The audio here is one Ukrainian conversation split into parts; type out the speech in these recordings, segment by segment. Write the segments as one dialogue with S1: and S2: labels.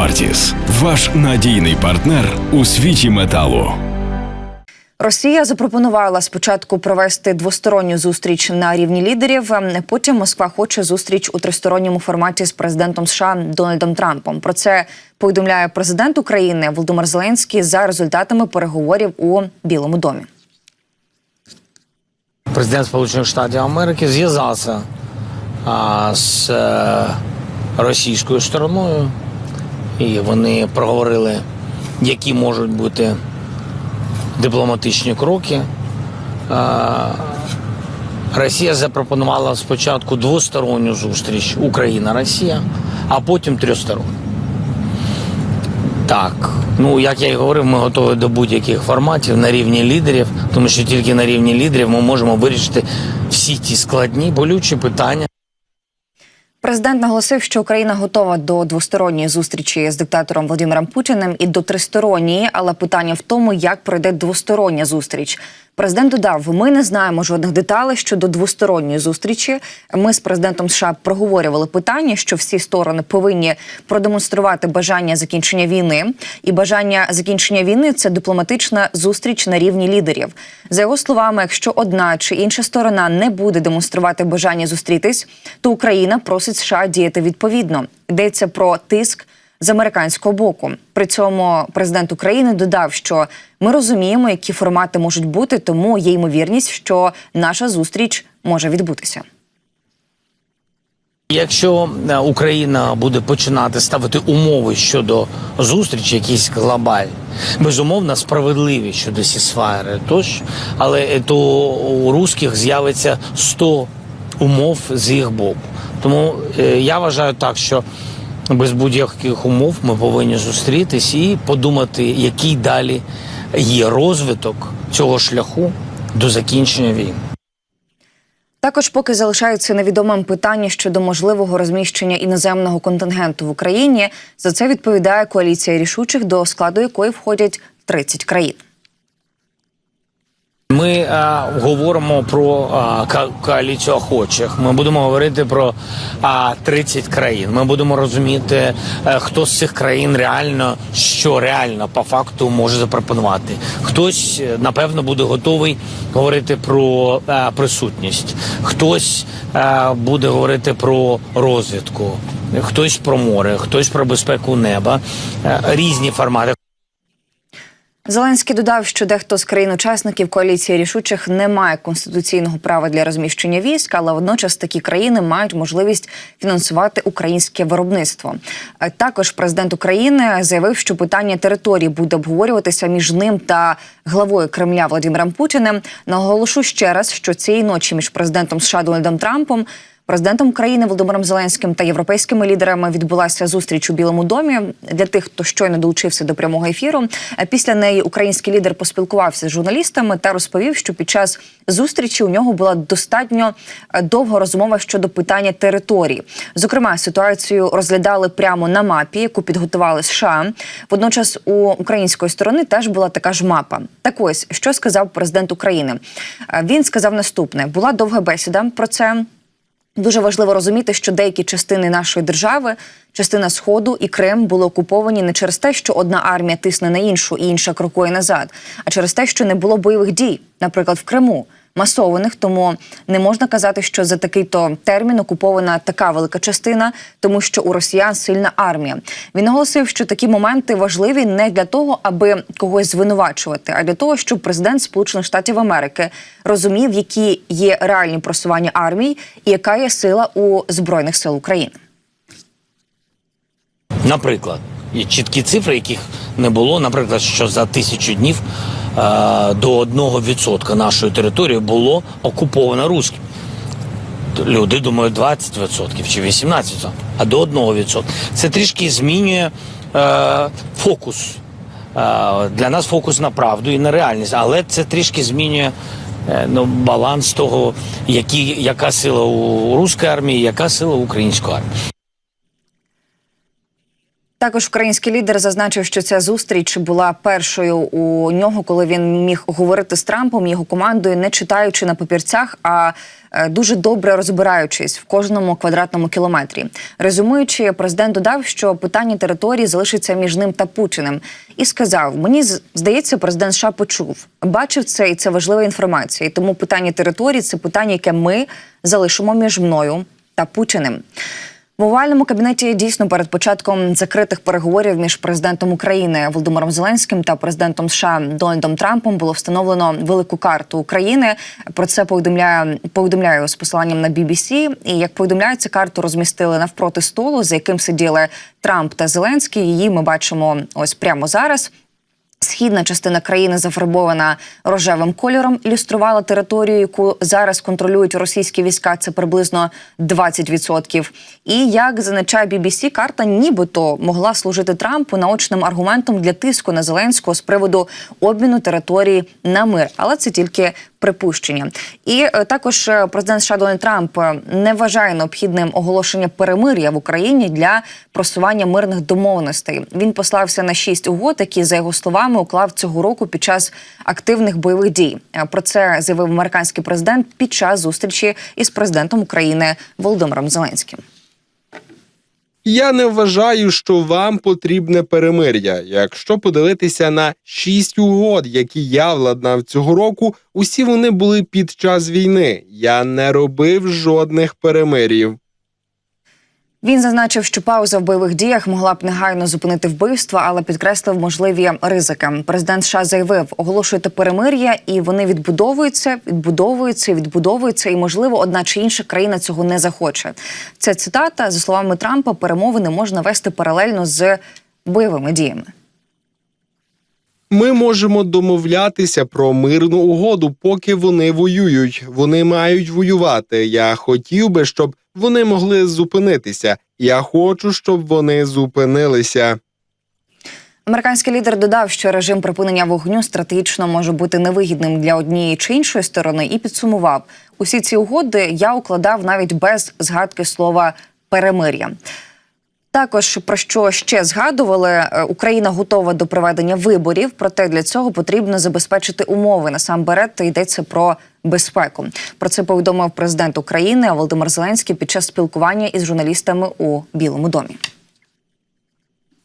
S1: Вартіс ваш надійний партнер у світі металу.
S2: Росія запропонувала спочатку провести двосторонню зустріч на рівні лідерів. ем, Потім Москва хоче зустріч у тристоронньому форматі з президентом США Дональдом Трампом. Про це повідомляє президент України Володимир Зеленський за результатами переговорів у Білому домі.
S3: Президент Сполучених Штатів Америки зв'язався а, з е, російською стороною, і вони проговорили, які можуть бути дипломатичні кроки. Росія запропонувала спочатку двосторонню зустріч Україна-Росія, а потім трьохсторонню. Так, ну як я і говорив, ми готові до будь-яких форматів на рівні лідерів, тому що тільки на рівні лідерів ми можемо вирішити всі ті складні болючі питання.
S2: Президент наголосив, що Україна готова до двосторонньої зустрічі з диктатором Володимиром Путіним і до тристоронньої, але питання в тому, як пройде двостороння зустріч. Президент додав: ми не знаємо жодних деталей щодо двосторонньої зустрічі. Ми з президентом США проговорювали питання, що всі сторони повинні продемонструвати бажання закінчення війни, і бажання закінчення війни це дипломатична зустріч на рівні лідерів. За його словами, якщо одна чи інша сторона не буде демонструвати бажання зустрітись, то Україна просить США діяти відповідно. Йдеться про тиск з американського боку. При цьому президент України додав, що ми розуміємо, які формати можуть бути, тому є ймовірність, що наша зустріч може відбутися.
S3: Якщо е, Україна буде починати ставити умови щодо зустрічі, якісь глобальні, безумовно, справедливі щодо сісфаєри тощо, але е, то у русських з'явиться 100 умов з їх боку. Тому е, я вважаю так, що без будь-яких умов ми повинні зустрітись і подумати, який далі є розвиток цього шляху до закінчення війни.
S2: Також поки залишаються невідомим питання щодо можливого розміщення іноземного контингенту в Україні. За це відповідає коаліція рішучих, до складу якої входять 30 країн.
S3: Ми е, говоримо про е, коаліцію охочих. Ми будемо говорити про е, 30 країн. Ми будемо розуміти, е, хто з цих країн реально що реально по факту може запропонувати. Хтось напевно буде готовий говорити про е, присутність, хтось е, буде говорити про розвідку, хтось про море, хтось про безпеку неба. Е, різні формати.
S2: Зеленський додав, що дехто з країн-учасників коаліції рішучих не має конституційного права для розміщення військ, але водночас такі країни мають можливість фінансувати українське виробництво. Е, Також президент України заявив, що питання території буде обговорюватися між ним та главою Кремля Владимиром Путіним. Наголошу ще раз, що цієї ночі між президентом США Дональдом Трампом. Президентом України Володимиром Зеленським та європейськими лідерами відбулася зустріч у Білому домі. Для тих, хто щойно долучився до прямого ефіру. Е, Після неї український лідер поспілкувався з журналістами та розповів, що під час зустрічі у нього була достатньо е, довга розмова щодо питання території. Зокрема, ситуацію розглядали прямо на мапі, яку підготували США. Водночас у української сторони теж була така ж мапа. Так ось що сказав президент України. Е, Він сказав наступне: була довга бесіда про це. Дуже важливо розуміти, що деякі частини нашої держави, частина сходу і Крим були окуповані не через те, що одна армія тисне на іншу і інша крокує назад, а через те, що не було бойових дій, наприклад, в Криму. Масованих, тому не можна казати, що за такий то термін окупована така велика частина, тому що у росіян сильна армія. Він наголосив, що такі моменти важливі не для того, аби когось звинувачувати, а для того, щоб президент Сполучених Штатів Америки розумів, які є реальні просування армій і яка є сила у збройних сил України.
S3: Наприклад, є чіткі цифри, яких не було. Наприклад, що за тисячу днів до 1% нашої території було окуповано русським. Люди думають 20% чи 18%, а до 1%. Це трішки змінює е, фокус. Е, для нас фокус на правду і на реальність, але це трішки змінює е, ну, баланс того, які, яка сила у руської армії, яка сила у української армії.
S2: Також український лідер зазначив, що ця зустріч була першою у нього, коли він міг говорити з Трампом, його командою, не читаючи на папірцях, а е, дуже добре розбираючись в кожному квадратному кілометрі. Резюмуючи, президент додав, що питання території залишиться між ним та Путіним, і сказав: Мені здається, президент США почув, бачив це, і це важлива інформація. І тому питання території це питання, яке ми залишимо між мною та Путіним. В овальному кабінеті дійсно перед початком закритих переговорів між президентом України Володимиром Зеленським та президентом США Дональдом Трампом було встановлено велику карту України. Про це повідомляє повідомляю з посиланням на BBC. І як повідомляється, карту розмістили навпроти столу, за яким сиділи Трамп та Зеленський. Її ми бачимо ось прямо зараз. Східна частина країни зафарбована рожевим кольором, ілюструвала територію, яку зараз контролюють російські війська. Це приблизно 20%. І як зазначає BBC, карта нібито могла служити Трампу наочним аргументом для тиску на Зеленського з приводу обміну території на мир, але це тільки припущення. І е, також е, президент США Трамп е, не вважає необхідним оголошення перемир'я в Україні для просування мирних домовленостей. Він послався на шість угод, які за його словами уклав цього року під час активних бойових дій. Е, Про це заявив американський президент під час зустрічі із президентом України Володимиром Зеленським.
S4: Я не вважаю, що вам потрібне перемир'я. Якщо подивитися на шість угод, які я владнав цього року, усі вони були під час війни. Я не робив жодних перемир'їв.
S2: Він зазначив, що пауза в бойових діях могла б негайно зупинити вбивства, але підкреслив можливі ризики. Президент США заявив, оголошуєте перемир'я, і вони відбудовуються, відбудовуються, відбудовуються, і можливо, одна чи інша країна цього не захоче. Це цитата за словами Трампа. Перемовини можна вести паралельно з бойовими діями.
S4: Ми можемо домовлятися про мирну угоду, поки вони воюють. Вони мають воювати. Я хотів би, щоб вони могли зупинитися. Я хочу, щоб вони зупинилися.
S2: Американський лідер додав, що режим припинення вогню стратегічно може бути невигідним для однієї чи іншої сторони, і підсумував усі ці угоди. Я укладав навіть без згадки слова перемир'я. Також про що ще згадували, е, Україна готова до проведення виборів, проте для цього потрібно забезпечити умови. Насамперед йдеться про безпеку. Про це повідомив президент України Володимир Зеленський під час спілкування із журналістами у Білому домі.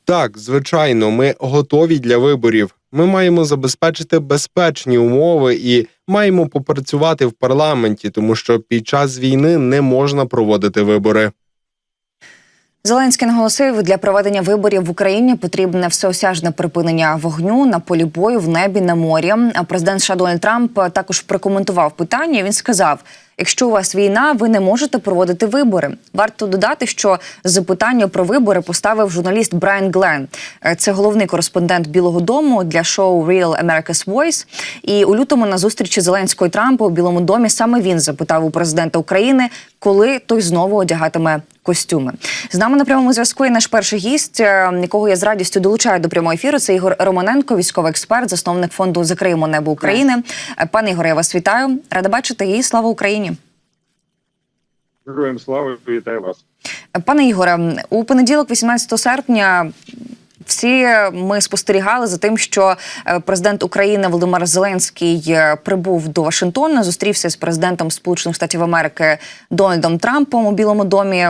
S4: Так, звичайно, ми готові для виборів. Ми маємо забезпечити безпечні умови і маємо попрацювати в парламенті, тому що під час війни не можна проводити вибори.
S2: Зеленський наголосив, для проведення виборів в Україні потрібне всеосяжне припинення вогню на полі бою, в небі, на морі. А президент США Дональд Трамп також прокоментував питання. Він сказав: якщо у вас війна, ви не можете проводити вибори. Варто додати, що запитання про вибори поставив журналіст Брайан Глен. Це головний кореспондент Білого Дому для шоу Real America's Voice. І у лютому на зустрічі Зеленського і Трампа у Білому домі саме він запитав у президента України, коли той знову одягатиме костюми. З нами на прямому зв'язку є наш перший гість, е, якого я з радістю долучаю до прямого ефіру. Це Ігор Романенко, військовий експерт, засновник фонду Закриємо небо України. Е, Пане Ігоре, я вас вітаю. Рада бачити і слава Україні.
S5: Героям слави вітаю вас.
S2: Е, Пане Ігоре, у понеділок, 18 серпня. Всі ми спостерігали за тим, що е, президент України Володимир Зеленський е, прибув до Вашингтона, зустрівся з президентом Сполучених Штатів Америки Дональдом Трампом у Білому домі.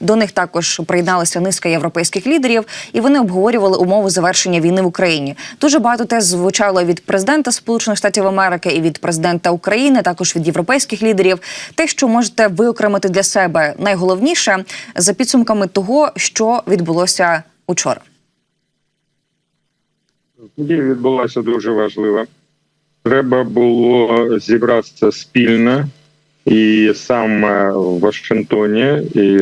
S2: До них також приєдналася низка європейських лідерів, і вони обговорювали умови завершення війни в Україні. Дуже багато тез звучало від президента Сполучених Штатів Америки і від президента України, також від європейських лідерів. Те, що можете виокремити для себе найголовніше за підсумками того, що відбулося учора.
S5: Подія відбулася дуже важлива. Треба було зібратися спільно і саме в Вашингтоні, і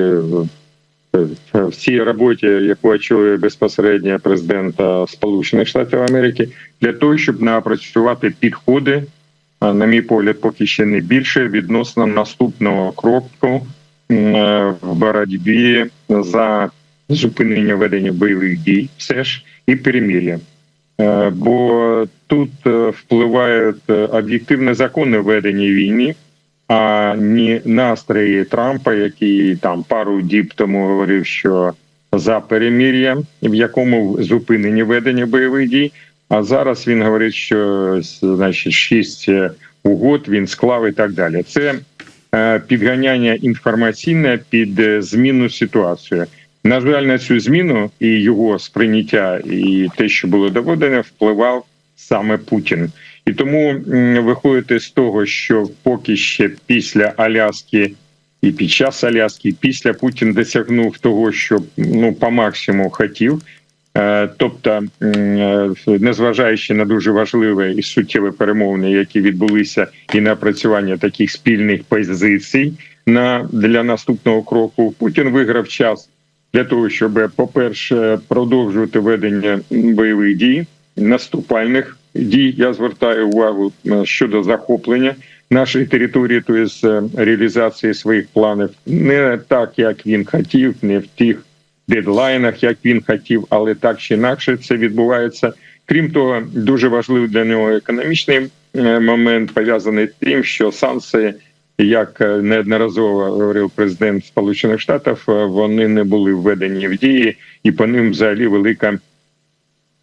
S5: в цій роботі, яку очолює безпосередньо президента Сполучених Штатів Америки, для того, щоб напрацювати підходи, на мій погляд, поки ще не більше відносно наступного кроку е, в боротьбі за зупинення ведення бойових дій, все ж і перемир'я. Е, Бо тут е, впливають е, об'єктивні закони ведення війни, а не настрої Трампа, який там пару діб тому говорив, що за перемір'я, в якому зупинені ведення бойових дій. А зараз він говорить, що значить шість угод він склав і так далі. Це підганяння інформаційне під змінну ситуацію. На жаль, на цю зміну і його сприйняття, і те, що було доведено, впливав саме Путін. І тому виходити з того, що поки ще після Аляски і під час Аляски, і після Путін досягнув того, що ну по максимуму хотів. Е, Тобто, е, незважаючи на дуже важливі і суттєві перемовини, які відбулися, і напрацювання таких спільних позицій на для наступного кроку, Путін виграв час для того, щоб, по-перше, продовжувати ведення бойових дій, наступальних дій. Я звертаю увагу е, щодо захоплення нашої території, тобто реалізації своїх планів, не так, як він хотів, не в тих дедлайнах, як він хотів, але так чи інакше це відбувається. Крім того, дуже важливий для нього економічний е, момент пов'язаний з тим, що санкції, як е, неодноразово говорив президент Сполучених Штатів, е, вони не були введені в дії, і по ним взагалі велика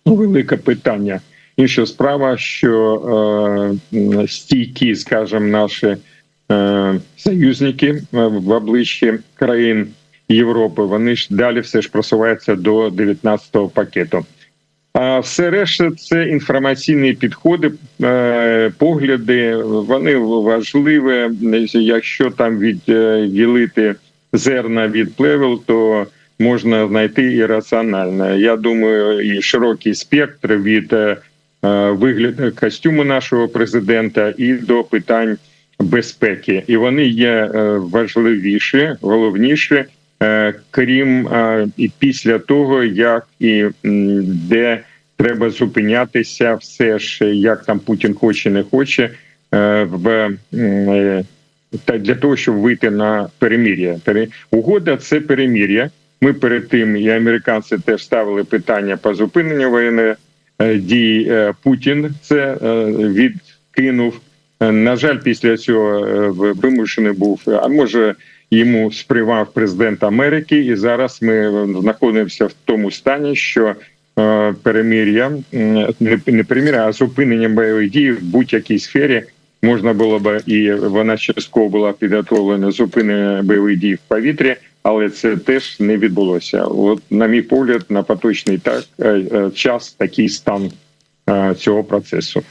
S5: ну, велике питання. Інша справа, що е, стійкі, скажімо, наші е, союзники е, в обличчі країн Європи, вони ж далі все ж просуваються до 19-го пакету. А все решта це інформаційні підходи, е, погляди. Вони важливі. Якщо там відділити зерна від плевел, то можна знайти і раціональне. Я думаю, і широкий спектр від е, вигляду костюму нашого президента і до питань безпеки. І вони є е, важливіші, головніші, е, крім е, і після того, як і де треба зупинятися, все ж як там Путін хоче, не хоче е, в. е, та для того, щоб вийти на перемір'я. Пере- Угода це перемір'я. Ми перед тим і американці теж ставили питання по зупиненню воєнної е, дій. Е, Путін це е, відкинув. Е, На жаль, після цього е, вимушений був, а може йому спривав президент Америки, і зараз ми знаходимося в тому стані, що е, перемир'я не, не перемир'я, а зупинення бойових дій в будь-якій сфері можна було б і вона частково була підготовлена зупинення бойових дій в повітрі, але це теж не відбулося. От, на мій погляд, на поточний так е, е, час такий стан е, цього процесу.